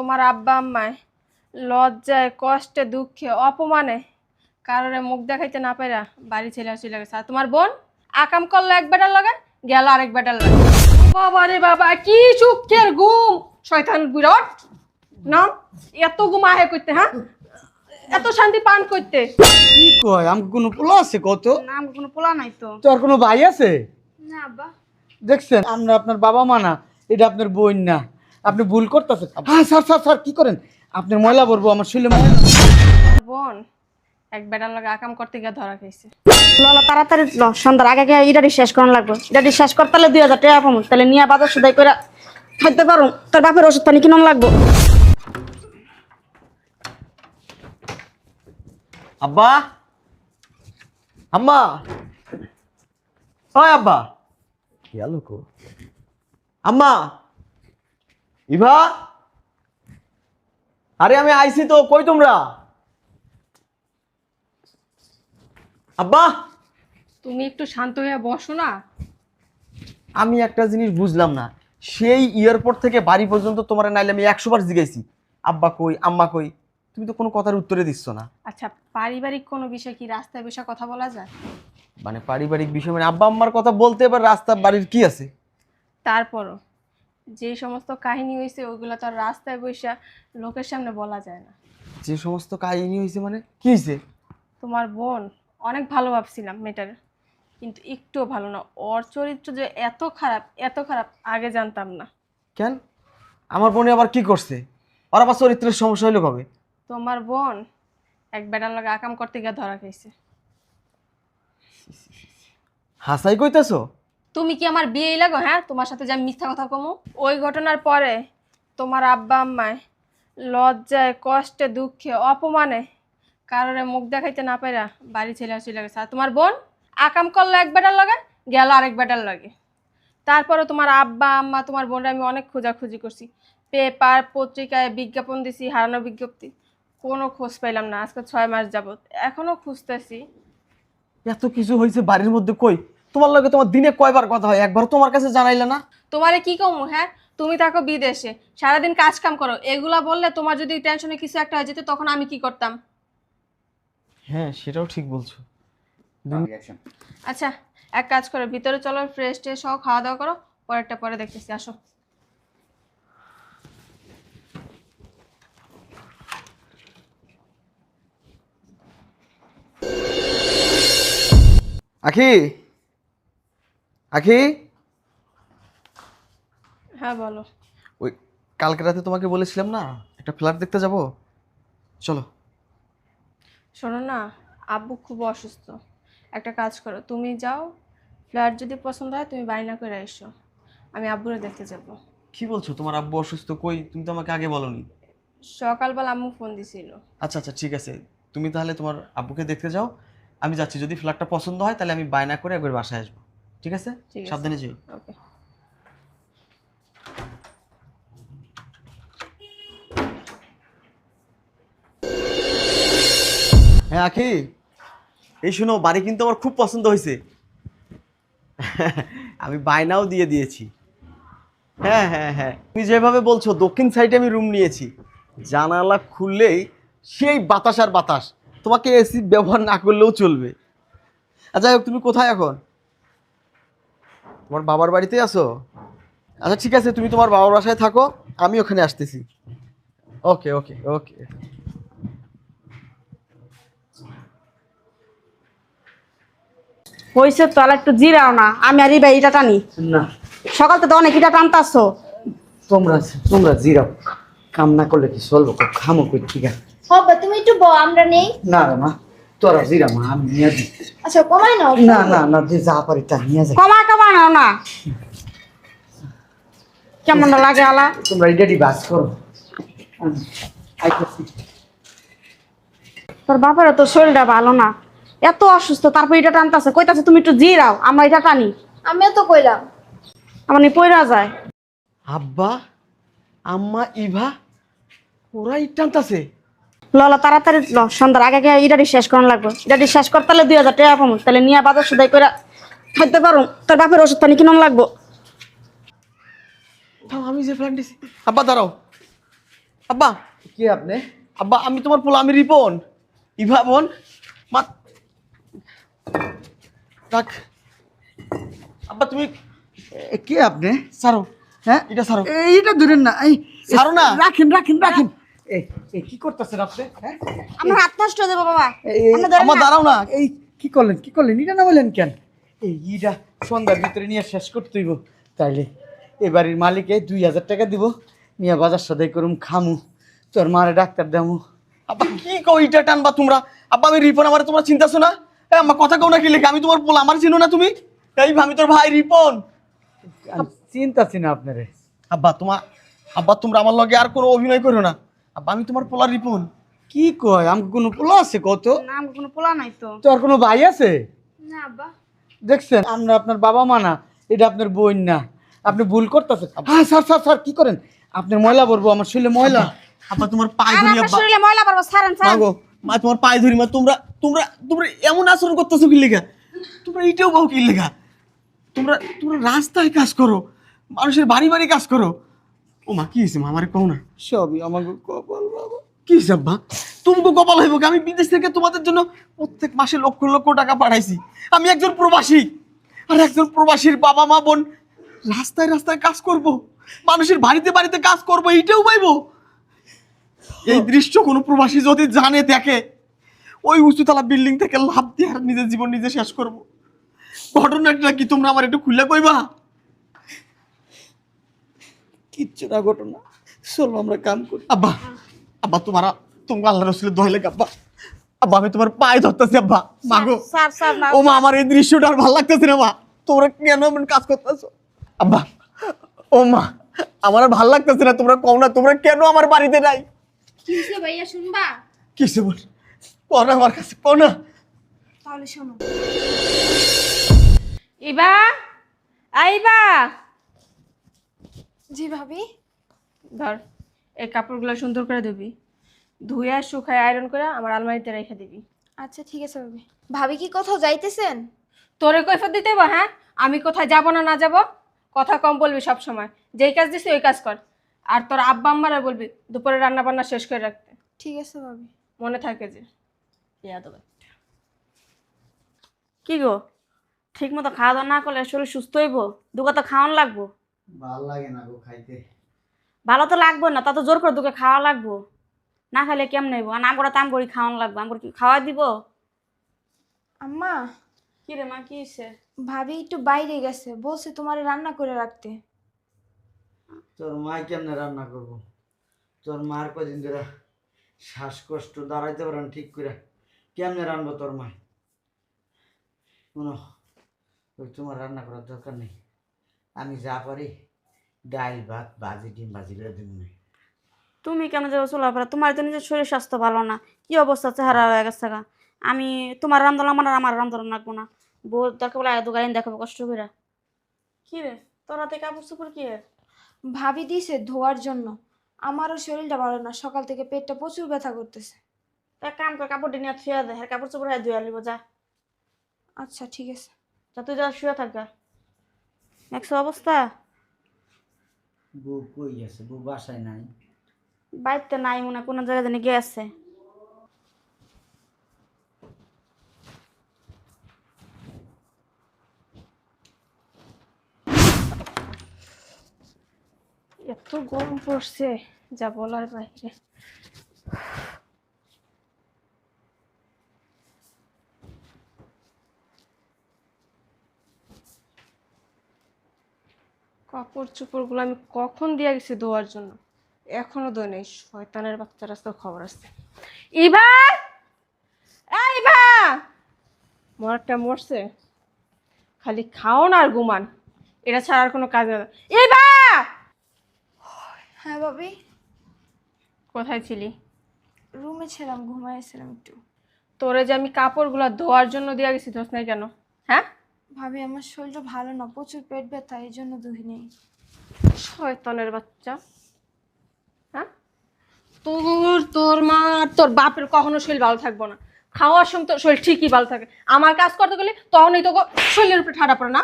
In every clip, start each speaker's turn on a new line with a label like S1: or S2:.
S1: তোমার আব্বা আম্মায় লজ্জায় কষ্টে দুঃখে অপমানে কারোরে মুখ দেখাইতে না পাইরা বাড়ি ছেলে চলে গেছে। আর তোমার বোন আকাম করল এক বেটার লগে গেল আরেক বেটার লগে। বাবা রে বাবা কি সুখের ঘুম! শয়তান বিরাট! না? এত ঘুম আহে করতে হ্যাঁ? এত শান্তি পান করতে
S2: কি কয়? আমার কোনো পোলা আছে কত
S1: না আমার কোনো পোলা নাই তো।
S2: তোর কোনো ভাই আছে?
S1: না আব্বা।
S2: দেখছেন আমরা আপনার বাবা মা না এটা আপনার বোন না। আপনি ভুল করতেছেন। হ্যাঁ স্যার স্যার স্যার কি করেন? আপনার ময়লা ভরবো আমার শরীরে ময়লা
S1: বোন এক বেটার লগে আকাম করতে গিয়ে ধরা খাইছে।
S3: ললা তাড়াতাড়ি ল সন্ধ্যার আগে আগে ইডারি শেষ করানো লাগবে। ইডারি শেষ করতে হলে দুই হাজার টাকা পাবো তাহলে নিয়ে বাজার সুদাই করে খাইতে পারো। তোর বাপের ওষুধ পানি কিনুন লাগবো।
S4: আব্বা? আম্মা? ওই আব্বা? গেল কো? আম্মা? ইভা? আরে আমি আইছি তো কই তোমরা? আব্বা?
S1: তুমি একটু শান্ত হয়ে বসো না।
S4: আমি একটা জিনিস বুঝলাম না। সেই এয়ারপোর্ট থেকে বাড়ি পর্যন্ত তোমার নাইলে আমি একশো বার জিজ্ঞাসি আব্বা কই আম্মা কই তুমি তো কোনো কথার উত্তরে দিচ্ছ না।
S1: আচ্ছা পারিবারিক কোনো বিষয় কি রাস্তায় বসে কথা বলা যায়?
S4: মানে পারিবারিক বিষয় মানে আব্বা আম্মার কথা বলতে এবার রাস্তা বাড়ির কি আছে?
S1: তারপরও। যে সমস্ত কাহিনী হয়েছে ওইগুলো তো আর রাস্তায় বসে লোকের সামনে বলা যায় না।
S4: যে সমস্ত কাহিনী হয়েছে মানে কি হয়েছে
S1: তোমার বোন অনেক ভালো ভাবছিলাম মেয়েটার কিন্তু একটুও ভালো না। ওর চরিত্র যে এত খারাপ এত খারাপ আগে জানতাম না।
S4: কেন? আমার বোনে আবার কি করছে? ওর আবার চরিত্রের সমস্যা হইল কবে?
S1: তোমার বোন এক বেটার লগে আকাম করতে গিয়ে ধরা খাইছে।
S4: হাসাই কইতেছো?
S1: তুমি কি আমার বিয়েই লাগো হ্যাঁ? তোমার সাথে যে আমি মিথ্যা কথা কমো? ওই ঘটনার পরে তোমার আব্বা আম্মায় লজ্জায়, কষ্টে, দুঃখে, অপমানে কারোরে মুখ দেখাইতে না পাইরা বাড়ি ছেলে চলে গেছে। আর তোমার বোন আকাম করল এক বেটার লাগে, গেল আরেক বেটার লাগে। তারপরে তোমার আব্বা আম্মা, তোমার বোনরা আমি অনেক খোঁজাখুঁজি করছি। পেপার, পত্রিকায় বিজ্ঞাপন দিছি, হারানো বিজ্ঞপ্তি। কোনো খোঁজ পাইলাম না, আজকে ছয় মাস যাবত এখনও খুঁজতেছি।
S4: এত কিছু হয়েছে বাড়ির মধ্যে কই? তোমার লগে তোমার দিনে কয়বার কথা হয়? একবার তোমার কাছে জানাইলে না?
S1: তোমারে কি কমু হ্যাঁ? তুমি থাকো বিদেশে। সারাদিন কাজ কাম করো। এগুলা বললে তোমার যদি টেনশনে কিছু একটা হয়ে যেত তখন আমি কি করতাম?
S4: হ্যাঁ সেটাও ঠিক বলছো।
S1: আচ্ছা এক কাজ করো ভিতরে চলো ফ্রেশ ট্রেশ সহ খাওয়া দাওয়া করো পরেরটা পরে দেখতেছি আসো।
S4: আখি! আখি?
S1: হ্যাঁ বলো।
S4: ওই কালকে রাতে তোমাকে বলেছিলাম না একটা ফ্ল্যাট দেখতে যাব? চলো।
S1: শোনো না আব্বু খুব অসুস্থ। একটা কাজ করো তুমি যাও ফ্ল্যাট যদি পছন্দ হয় তুমি বায়না করে এসো। আমি আব্বুরে দেখতে যাব।
S4: কি বলছো? তোমার আব্বু অসুস্থ কই? তুমি তো আমাকে আগে বলনি।
S1: সকালবেলা আম্মু ফোন দিছিল।
S4: আচ্ছা আচ্ছা ঠিক আছে। তুমি তাহলে তোমার আব্বুকে দেখতে যাও। আমি যাচ্ছি যদি ফ্ল্যাটটা পছন্দ হয় তাহলে আমি বায়না করে একবার বাসায় আসব। ঠিক আছে? সাবধানে যেও।
S1: ওকে
S4: হ্যাঁ আখি। এই শোনো বাড়ি কিন্তু আমার খুব পছন্দ হয়েছে। আমি বায়নাও দিয়ে দিয়েছি। হ্যাঁ হ্যাঁ হ্যাঁ। তুমি যেভাবে বলছো দক্ষিণ সাইডে আমি রুম নিয়েছি। জানালা খুললেই সেই বাতাস আর বাতাস। তোমাকে এসি ব্যবহার না করলেও চলবে। আচ্ছা যাই হোক তুমি কোথায় এখন? তোমার বাবার বাড়িতে আছো? আচ্ছা ঠিক আছে তুমি তোমার বাবার বাসায় থাকো আমি ওখানে আসতেছি। ওকে ওকে ওকে।
S3: হয়েছে তো আর একটু জিরাও না আমি আর এই ইটা টানি।
S2: না।
S3: সকাল তো অনেক ইটা টানতাছো।
S2: তোমরা তোমরা জিরাও কাম না করলে কি চলবো? খামো কই ঠিক আছে।
S5: হবে তুমি একটু আমরা নেই।
S2: না রে মা তোরা জিরা মা আমি নিয়ে দিই
S5: আচ্ছা কমাই নাও।
S2: না না না যে যা পারি তা নিয়ে যাই।
S3: কমা কমা নাও না। কেমন লাগে আলা?
S2: তোমরা রেডি বাস করো।
S3: তোর বাপের তো শরীরটা ভালো না। এত অসুস্থ তারপর এটা টানতাছে। কইতাছে তুমি একটু জিরাও আমরা এটা টানি।
S5: আমিও তো কইলাম।
S3: আমার নি পইরা যায়।
S4: আব্বা আম্মা ইভা ওরাই টানতাছে।
S3: ললা তাড়াতাড়ি ল সন্ধ্যার আগে আগে ইডারি শেষ করানো লাগবে। ইডারি শেষ করতে হলে দুই হাজার টাকা পাবো তাহলে নিয়ে বাজার সুদাই করে খাইতে পারো। তোর বাপের ওষুধ পানি কিনুন লাগবো?
S4: আমি যে প্ল্যান দিছি। আব্বা দাঁড়াও। আব্বা।
S2: কি আপনি?
S4: আব্বা আমি তোমার পোলা আমি রিপন। ইভা বোন মা রাখ। আব্বা তুমি
S2: এ, কে আপনি?
S4: ছাড়ো
S2: হ্যাঁ?
S4: এটা ছাড়ো
S2: এইটা ধরেন না এই
S4: ছাড়ো না।
S2: রাখেন রাখেন রাখেন। কি করতেছেন আপনি? হ্যাঁ?
S3: আমার হাত নষ্ট হয়ে যাবে বাবা।
S4: আমার
S3: না।
S4: দাঁড়াও না।
S2: এই কি করলেন? কি করলেন? এটা না বললেন কেন? এই ইটা সন্ধ্যার ভিতরে নিয়ে শেষ করতে হইব। তাইলে এ বাড়ির মালিকে দুই হাজার টাকা দিব নিয়ে বাজার সদাই করুম খামু। তোর মারে ডাক্তার দেমু
S4: আব্বা কি কও ইটা টানবা তোমরা? আব্বা আমি রিপন আমার তোমরা চিন্তাছো না? এ আমার কথা কও না কি লেখা আমি তোমার পোলা আমার চিনো না তুমি? এই আমি তোর ভাই রিপন।
S2: আমি চিন্তাছি না আপনারে।
S4: আব্বা তোমার আব্বা তোমরা আমার লগে আর কোনো অভিনয় করো না। আব্বা আমি তোমার পোলা রিপন।
S2: কি কয়? আমাকে কোনো পোলা আছে কত
S3: না আমার কোনো পোলা নাই তো।
S2: তোর কোনো ভাই আছে?
S5: না আব্বা।
S2: দেখছেন? আমরা আপনার বাবা মা না এটা আপনার বোন না। আপনি ভুল করতেছেন। হ্যাঁ স্যার স্যার স্যার কি করেন? আপনার ময়লা ভরবো আমার শরীরে ময়লা।
S4: আব্বা তোমার পায়ে ধরি আব্বা
S3: শরীরে ময়লা পারব ছাড়েন ছাড়েন
S4: গো মা তোমার পায়ে ধরি মা তোমরা তোমরা তোমরা এমন আচরণ করতেছো কি লেগা? তোমরা এইটাও পাও কি লেগা? তোমরা তোমরা রাস্তায় কাজ করো মানুষের বাড়ি বাড়ি কাজ করো। ও মা কি হয়েছে মা আমারে কও না।
S2: সবই আমাকে কপাল বাবা।
S4: কি হয়েছে আব্বা? তুমি কপাল হইব কি? আমি বিদেশ থেকে তোমাদের জন্য প্রত্যেক মাসে লক্ষ লক্ষ টাকা পাঠাইছি। আমি একজন প্রবাসী আর একজন প্রবাসীর বাবা মা বোন রাস্তায় রাস্তায় কাজ করব। মানুষের বাড়িতে বাড়িতে কাজ করব এইটাও পাইবো। এই দৃশ্য কোনো প্রবাসী যদি জানে দেখে ওই উঁচুতলা বিল্ডিং থেকে লাভ দিয়ে আর নিজের জীবন নিজে শেষ করব। ঘটনাটা কি তোমরা আমার একটু খুলে কইবা?
S2: কিচ্ছু না ঘটনা। চলো আমরা কাম করি।
S4: আব্বা আব্বা তোমার তোমার আল্লাহ রসুলের দোহাই লাগে আব্বা। আব্বা আমি তোমার পায়ে ধরতেছি আব্বা। মাগো।
S3: স্যার স্যার না।
S4: ও মা আমার এই দৃশ্যটা আর ভালো লাগতেছে না মা। তোমরা কেন এমন কাজ করতেছো? আব্বা ও মা আমার আর ভালো লাগতেছে না তোমরা কও না তোমরা কেন আমার বাড়িতে নাই?
S5: কি হয়েছে ভাইয়া শুনবা?
S4: কিসে বল? কও আমার কাছে কও না।
S5: তাহলে শোনো।
S1: ইবা আইবা
S5: জি ভাবি।
S1: ধর। এই কাপড়গুলো সুন্দর করে দিবি ধুয়ে শুকায় আয়রন করে আমার আলমারিতে রেখে দিবি।
S5: আচ্ছা ঠিক আছে ভাবি। ভাবি কি কোথাও যাইতেছেন?
S1: তোরে কৈফত দিতে হইবো, হ্যাঁ? আমি কোথায় যাব না না যাব? কথা কম বলবি সব সময় যেই কাজ দিছি ওই কাজ কর। আর তোর আব্বা আম্মারা বলবি দুপুরে রান্না বান্না শেষ করে রাখতে।
S5: ঠিক আছে ভাবি।
S1: মনে থাকে যে।
S3: কি গো? ঠিক মতো খাওয়া দাওয়া না করলে শরীর সুস্থ হইব? দুগা তো খাওয়ান লাগবো।
S2: ভালো লাগে না গো খাইতে।
S3: ভালো তো লাগবে না তা তো জোর করে দুকে খাওয়া লাগবো। না খাইলে কেমন হইব? আর আমরা তাম করি খাওয়ান লাগবো আমার কি খাওয়া দিব?
S5: আম্মা।
S3: কি রে মা কি হইছে?
S5: ভাবি একটু বাইরে গেছে বলছে তোমার রান্না করে রাখতে।
S2: তোর মা কেমনে রান্না করব? তোর মার কদিন ধরে শ্বাসকষ্ট দাঁড়াইতে পারেন ঠিক করে। কেমনে রানবো তোর মা শুনো তোমার রান্না করার দরকার নেই। আমি যা পারি ডাল ভাত ভাজি ডিম ভাজি করে দিব না
S3: তুমি কেন যাব চলাফেরা তোমার তো নিজের শরীর স্বাস্থ্য ভালো না। কি অবস্থা? চেহারা হয়ে গেছে গা। আমি তোমার রান্ধন আমার আর আমার রান্ধন লাগবো না। বউ দরকার বলে আগে দোকানে দেখাবো কষ্ট করে। কি রে? তোর হাতে কাপড় চোপড় কি রে?
S5: ভাবি দিয়েছে ধোয়ার জন্য। আমারও শরীরটা ভালো না। সকাল থেকে পেটটা প্রচুর ব্যথা করতেছে।
S3: এক কাম কর কাপড় নিয়ে শুয়ে দে। হ্যাঁ কাপড় চোপড় হ্যাঁ ধুয়ে আলিব যা।
S5: আচ্ছা ঠিক আছে।
S3: যা তুই যা শুয়ে থাক গা। দেখছ অবস্থা?
S2: বউ কই গেছে বউ বাসায় নাই।
S3: বাড়িতে নাই মনে কোনো জায়গায় জানি গেছে
S1: এত গরম পড়ছে, যা বলার বাইরে। কাপড় চোপড়গুলো আমি কখন দিয়ে গেছি ধোয়ার জন্য? এখনও ধোয় নেই। শয়তানের বাচ্চা রাস্তার খবর আছে। ইভা! মরাটা মরছে। খালি খাওন আর ঘুমান। এটা ছাড়া আর কোনো কাজ নেই। ইভা!
S5: হ্যাঁ বাবি
S1: কোথায় ছিলি?
S5: রুমে ছিলাম ঘুমাইছিলাম একটু।
S1: তোরে যে আমি কাপড়গুলো ধোয়ার জন্য দিয়ে গেছি ধোস নাই কেন? হ্যাঁ?
S5: ভাবি আমার শরীরটা ভালো না প্রচুর পেট ব্যথা এই জন্য দুহি নেই
S1: শয়তানের বাচ্চা। হ্যাঁ? তোর তোর মা তোর বাপের কখনো শরীর ভালো থাকব না। খাওয়ার সময় তোর শরীর ঠিকই ভালো থাকে। আমার কাজ করতে গেলে তখনই তো শরীরের উপরে ঠাডা পড়ে না?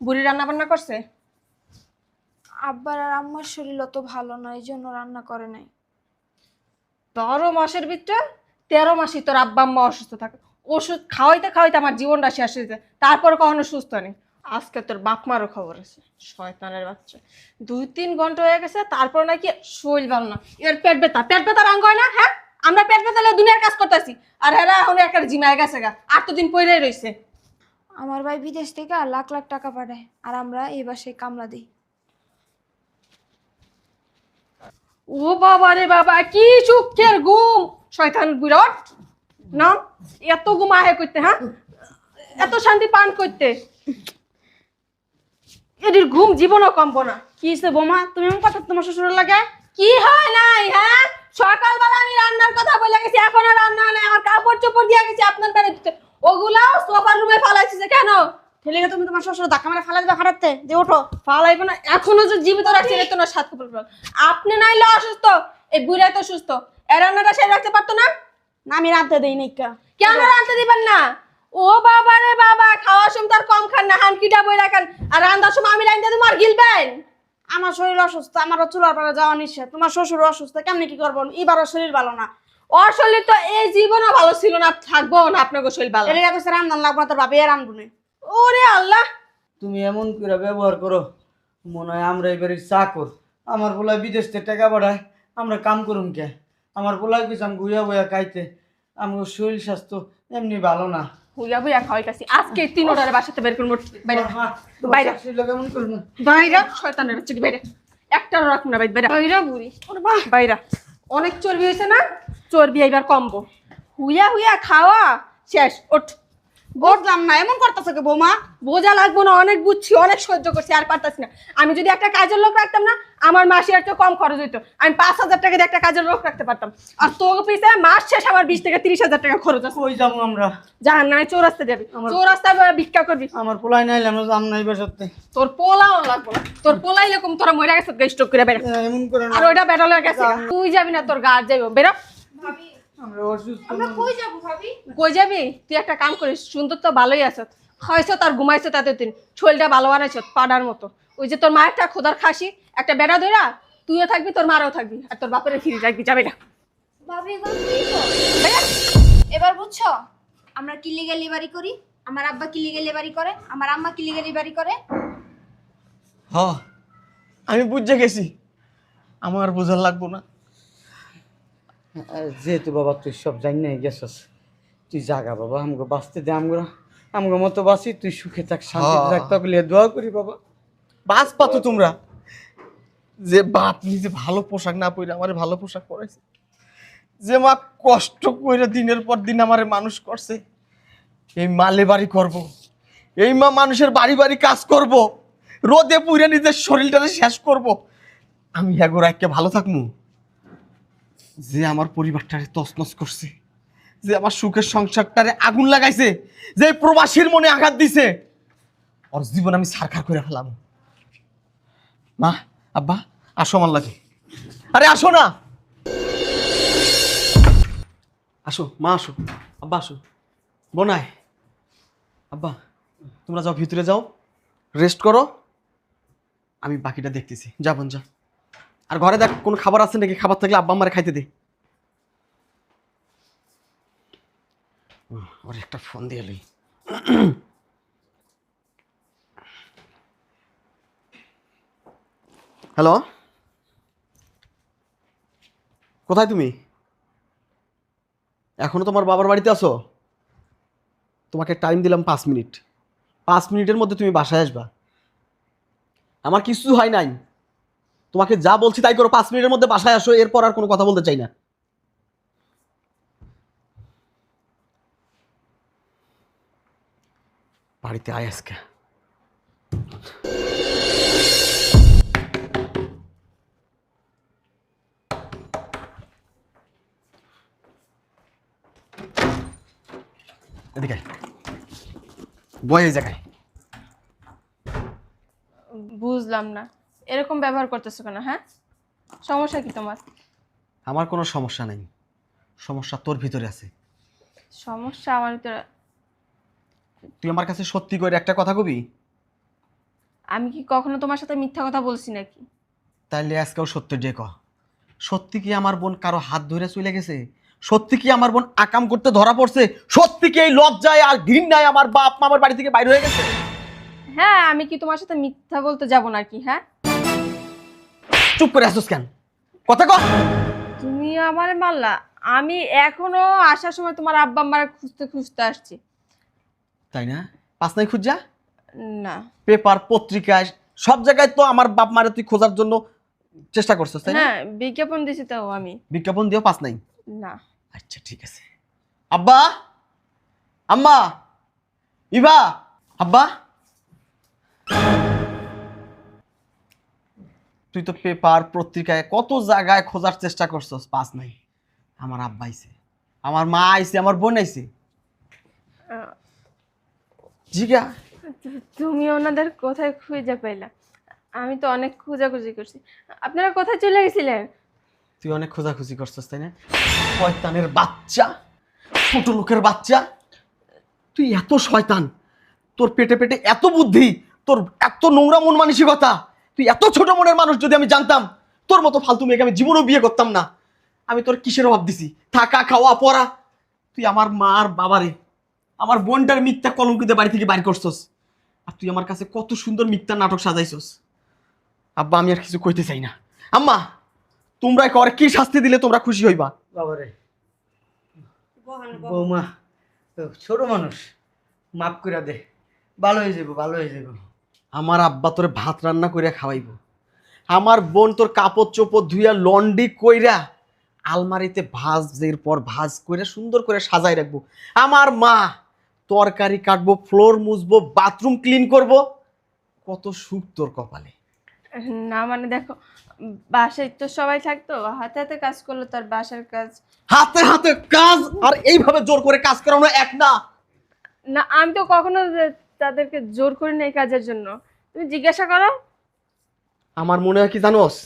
S1: বুড়ি রান্না বান্না করছে?
S5: আব্বার আর আম্মার শরীর অত ভালো না এই জন্য রান্না করে নাই।
S1: বারো মাসের ভিতরে তেরো মাসই তোর আব্বা আম্মা অসুস্থ থাকে। ওষুধ খাওয়াইতে খাওয়াইতে আমার জীবনটা শেষ হয়েছে তারপর কখনো সুস্থ নেই আজকে তোর বাপ মারও খবর আছে শয়তানের বাচ্চা। দুই তিন ঘণ্টা হয়ে গেছে তারপর নাকি শরীর ভালো না। এর পেট ব্যথা। পেট ব্যথার আঙ্গ হয় না হ্যাঁ? আমরা পেট ব্যথালে দুনিয়ার কাজ করতেছি। আর হ্যাঁ এখন একটা জিমায় গেছে গা আর তো দিন পরেই রয়েছে
S5: আমার ভাই বিদেশ থেকে লাখ লাখ টাকা পাঠায় আর আমরা এই বাসায় কামলা দিই।
S1: ও বাবা রে বাবা কি সুখের ঘুম! শয়তান বিরাট! না? এত ঘুম আহে করতে হ্যাঁ? এত শান্তি পান করতে এটির ঘুম জীবনও কমবো না।
S3: কি হয়েছে বোমা? তুমি এমন কথা তোমার শ্বশুর লাগে?
S1: কি হয় নাই হ্যাঁ? সকালবেলা আমি রান্নার কথা বলে গেছি এখন আর রান্না নাই। আমার কাপড় চোপড় দিয়ে গেছি আপনার বাড়ি দিতে। ওগুলাও সোফার রুমে ফালাইছি কেন?
S3: ঠেলে তুমি তোমার শ্বশুর ধাক্কা মারা ফেলা দিবা হারাতে যে ওঠো।
S1: ফালাইবো না এখনও যে জীবিত রাখছি না তো না সাত কাপড়। আপনি নাইলে অসুস্থ এই বুড়াই তো সুস্থ এ রান্নাটা সে রাখতে পারতো না?
S3: না আমি রাঁধতে দেই নাইকা
S1: কেন রাঁধতে দিবেন না? ও বাবা রে বাবা খাওয়ার সময় তার কম খান না হানকিটা বই রাখান আর রান্নার সময় আমি রাঁধতে দেবো আর গিলবেন?
S3: আমার শরীর অসুস্থ আমারও চুলার পাড়া যাওয়া নিষেধ। তোমার শ্বশুর অসুস্থ কেমনি কি করব? এবারও শরীর ভালো না।
S1: ওর শরীর তো এই জীবনও ভালো ছিল না থাকব না আপনাকে শরীর ভালো।
S3: এর কাছে রান্ধন লাগবো না তোর বাবা এর রান্ধবো না
S1: ওরে আল্লাহ!
S2: তুমি এমন করে ব্যবহার করো মনে হয় আমরা এবারে চাকর আমার পোলায় বিদেশ থেকে টাকা পাঠায় আমরা কাম করুম কে? আমার কিছু আমি গুয়া বইয়া খাইতে আমার শরীর স্বাস্থ্য এমনি ভালো না।
S1: হুইয়া বুইয়া আজকে তিন অর্ডারে বাসাতে বের করব বাইরে বাইরে।
S2: বাইরে।
S1: শয়তানের একটা রাখুন না বাইরে বাইরে। বুড়ি। বাইরা। অনেক চর্বি হয়েছে না? চর্বি এইবার কমবো। হুইয়া হুইয়া খাওয়া। শেষ ওঠ।
S3: বুঝলাম না এমন করতেছে কে বৌমা?
S1: বোঝা লাগবো না অনেক বুঝছি অনেক সহ্য করছি আর পারতাছি না। আমি যদি একটা কাজের লোক রাখতাম না আমার মাসে একটু কম খরচ হইতো। আমি পাঁচ হাজার টাকা দিয়ে একটা কাজের লোক রাখতে পারতাম। আর তোর পিছনে মাস শেষ আমার বিশ থেকে তিরিশ হাজার টাকা খরচ আছে।
S2: কই যাব আমরা?
S1: জাহান নামে চৌরাস্তা যাবি।
S2: আমার-
S1: চৌরাস্তা ভিক্ষা করবি।
S2: আমার পোলায় নাইলে আমরা যাম নাই বাসাতে।
S1: তোর পোলাও লাগবো না। তোর পোলাই এরকম তোরা মরে গেছে স্টক করে বেরো
S2: এমন করে না।
S1: আর ওইটা বেরোলে গেছে তুই যাবি না তোর গাছ যাইব। বেরো।
S2: আমরা অসুস্থ
S5: আমরা কই যাব ভাবি?
S1: কই যাবি? তুই একটা কাম করিস সুন্দর তো ভালোই আছ। খাইছ তার ঘুমাইছ তাতে দিন শরীরটা ভালো বানাইছ পাড়ার মতো। ওই যে তোর মায়েরটা খোদার খাসি একটা বেড়া ধরা তুইও থাকবি তোর মারও থাকবি আর তোর বাপের ফিরে যাবে না।
S5: ভাবি? এবার বুঝছ? আমরা কি লিগালি বাড়ি করি? আমার আব্বা কি লিগালি বাড়ি করে? আমার আম্মা কি লিগালি বাড়ি করে?
S4: হ আমি বুঝে গেছি। আমার বোঝার লাগবো না।
S2: যেহেতু বাবা তুই সব জানি না গেছস তুই জাগা বাবা আমগো বাঁচতে দে আমগো আমগো মতো বাঁচি তুই সুখে থাক শান্তি
S4: হ্যাঁ।
S2: থাক তকলে দোয়া করি বাবা
S4: বাস পাতো তোমরা যে বাপ নিজে ভালো পোশাক না পরে আমার ভালো পোশাক পরাইছে যে মা কষ্ট করে দিনের পর দিন আমারে মানুষ করছে এই মালে বাড়ি করব। এই মা মানুষের বাড়ি বাড়ি কাজ করব। রোদে পুড়ে নিজের শরীরটাকে শেষ করব। আমি এগো রাখকে ভালো থাকমু যে আমার পরিবারটারে তছনছ করছে, যে আমার সুখের সংসারটারে আগুন লাগাইছে, যে প্রবাসীর মনে আঘাত দিছে, ওর জীবন আমি সারখার করে ফেলাম মা, আব্বা, আসো আমার লাগে। আরে আসো না! আসো, মা আসো, আব্বা আসো। বোনায় আব্বা, তোমরা যাও, ভিতরে যাও। রেস্ট করো। আমি বাকিটা দেখতেছি। যাবন, যা। আর ঘরে দেখ, কোনো খাবার আছে নাকি? খাবার থাকলে আব্বা আমারে খাইতে দে। ওর একটা ফোন দিয়ে লই। হ্যালো? কোথায় তুমি? এখনও তোমার বাবার বাড়িতে আছো? তোমাকে টাইম দিলাম পাঁচ মিনিট। পাঁচ মিনিটের মধ্যে তুমি বাসায় আসবা। আমার কিছু হয় নাই। তোমাকে যা বলছি তাই করো, পাঁচ মিনিটের মধ্যে বাসায় আসো, এরপর আর কোনো কথা বলতে চাই না। বাড়িতে আয় আজকে।
S1: বুঝলাম না। এরকম ব্যবহার করতেছো কেন হ্যাঁ? সমস্যা কি তোমার?
S4: আমার কোনো সমস্যা নেই। সমস্যা তোর ভিতরে আছে।
S1: সমস্যা আমার ভিতরে
S4: তুই আমার কাছে সত্যি করে একটা কথা কবি?
S1: আমি কি কখনো তোমার সাথে মিথ্যা কথা বলছি নাকি?
S4: তাইলে আজকেও সত্য যে ক। সত্যি কি আমার বোন কারও হাত ধরে চলে গেছে? সত্যি কি আমার বোন আকাম করতে ধরা পড়ছে? সত্যি কি এই লজ্জায় আর ঘৃণায় আমার বাপ মা আমার বাড়ি থেকে বাইরে হয়ে গেছে?
S1: হ্যাঁ আমি কি তোমার সাথে মিথ্যা বলতে যাব নাকি হ্যাঁ?
S4: চুপ করে আসছিস কেন? কথা কর
S1: তুমি আমার মারলা আমি এখনও আসার সময় তোমার আব্বা আম্মার খুঁজতে খুঁজতে আসছি।
S4: তাই না? পাস নাই খুঁজা?
S1: না।
S4: পেপার পত্রিকা সব জায়গায় তো আমার বাপ মারে তুই খোঁজার জন্য চেষ্টা করছিস তাই না?
S1: হ্যাঁ বিজ্ঞাপন দিছি তো আমি।
S4: বিজ্ঞাপন দিয়েও পাস নাই?
S1: না।
S4: আচ্ছা ঠিক আছে। আব্বা? আম্মা? ইভা আব্বা? তুই তো পেপার পত্রিকায় কত জায়গায় খোঁজার চেষ্টা করছস? পাস নাই। আমার আব্বা আইছে। আমার মা আইছে আমার বোন আইছে। জিগা
S1: তুমি ওনাদের কোথায় খুঁজে পাইলা? আমি তো অনেক খোঁজাখুঁজি করছি। আপনারা কোথায় চলে গেছিলেন?
S4: তুই অনেক খোঁজাখুঁজি করছস তাই না? শয়তানের বাচ্চা ছোট লোকের বাচ্চা। তুই এত শয়তান। তোর পেটে পেটে এত বুদ্ধি তোর এত নোংরা মন মানসিকতা। তুই এত ছোট মনের মানুষ যদি আমি জানতাম তোর মতো ফালতু মেয়েকে আমি জীবনও বিয়ে করতাম না। আমি তোর কিসের অভাব দিছি? থাকা খাওয়া পড়া। তুই আমার মা আর বাবারে আমার বোনটার মিথ্যা কলঙ্কিতে বাড়ি থেকে বাড়ি করছস। আর তুই আমার কাছে কত সুন্দর মিথ্যা নাটক সাজাইছস। আব্বা আমি আর কিছু কইতে চাই না। আম্মা তোমরা করে কি শাস্তি দিলে তোমরা খুশি হইবা।
S2: বাবারে। বৌমা ছোট মানুষ মাফ করে দে। ভালো হয়ে যাব ভালো হয়ে যাব।
S4: আমার আব্বা তোরে ভাত রান্না কইরা খাওয়াইবো। আমার বোন তোর কাপড় চোপড় ধুইয়া লন্ডি কইরা আলমারিতে ভাজের পর ভাজ করে সুন্দর করে সাজাই রাখব। আমার মা তরকারি কাটবো ফ্লোর মুছবো বাথরুম ক্লিন করব। কত সুখ তোর কপালে।
S1: না মানে দেখো বাসায় তো সবাই থাকতো হাতে হাতে কাজ করল তার বাসার কাজ।
S4: হাতে হাতে কাজ আর এইভাবে জোর করে কাজ করানো এক না।
S1: না আমি তো কখনো তাদেরকে জোর করি না এই কাজের জন্য। তুমি জিজ্ঞাসা করো।
S4: আমার মনে হয় কি জানোস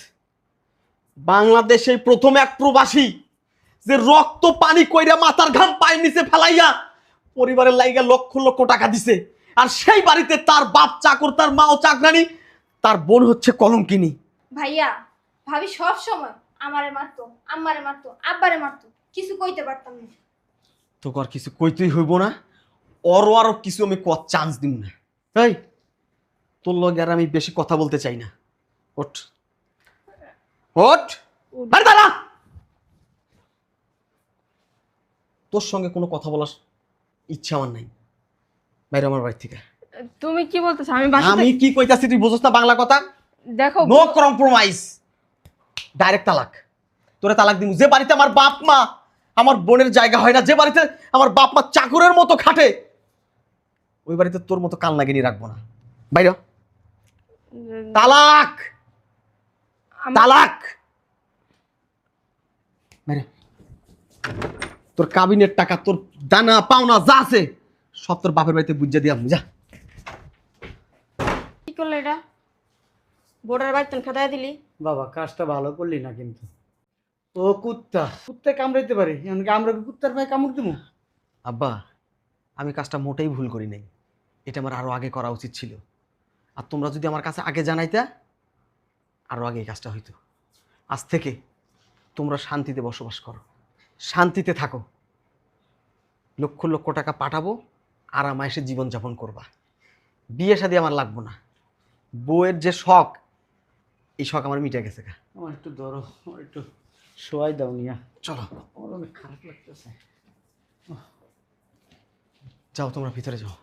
S4: বাংলাদেশে প্রথম এক প্রবাসী যে রক্ত পানি কইরা মাথার ঘাম পায়ের নিচে ফেলাইয়া পরিবারের লাইগা লক্ষ লক্ষ টাকা দিছে। আর সেই বাড়িতে তার বাপ চাকর তার মাও চাকরানি তার বোন হচ্ছে কলঙ্কিনী।
S5: ভাইয়া ভাবি সব সময় আমারে মারতো আম্মারে মারতো আব্বারে মারতো কিছু কইতে পারতাম না।
S4: তোকে আর কিছু কইতেই হইব না। অরও আরও কিছু আমি কত চান্স দিব না। এই তোর লগে আর আমি বেশি কথা বলতে চাই না। ওঠ। ওঠ। বাড়ি দাঁড়া। তোর সঙ্গে কোনো কথা বলার ইচ্ছা আমার নাই। বাইরে আমার বাড়ি থেকে।
S1: তুমি কি বলতেছো? আমি বাসা
S4: আমি কি কইতাছি তুই বুঝছ না বাংলা কথা?
S1: দেখো
S4: নো কম্প্রোমাইজ ডাইরেক্ট তালাক। তোরে তালাক দিমু। যে বাড়িতে আমার বাপ মা আমার বোনের জায়গা হয় না যে বাড়িতে আমার বাপ মা চাকরের মতো খাটে ওই বাড়িতে তোর মতো কাল নাগিনি রাখব না। বাইরে। তালাক! তালাক! বাইরে। তোর কাবিনের টাকা তোর দানা পাওনা যা আছে সব তোর বাপের বাড়িতে বুঝে দিয়া যা।
S3: কি করলে এটা? বোর্ডের বাড়িতে খেদাই দিলি?
S2: বাবা কাজটা ভালো করলি না কিন্তু। ও কুত্তা। কুত্তা কামড়াইতে পারে। এমনকি আমরা কি কুত্তার পায়ে কামড় দেবো?
S4: আব্বা আমি কাজটা মোটেই ভুল করি নাই। এটা আমার আরও আগে করা উচিত ছিল। আর তোমরা যদি আমার কাছে আগে জানাইতা আরও আগে এই কাজটা হইতো। আজ থেকে তোমরা শান্তিতে বসবাস করো। শান্তিতে থাকো। লক্ষ লক্ষ টাকা পাঠাবো আরামায়েসে জীবনযাপন করবা। বিয়ে শাদি আমার লাগবো না। বউয়ের যে শখ এই শখ আমার মিটে গেছে গা।
S2: আমার একটু ধরো আমার একটু শোয়াই দাও নিয়া।
S4: চলো।
S2: আমার অনেক খারাপ লাগতেছে।
S4: যাও তোমরা ভিতরে যাও।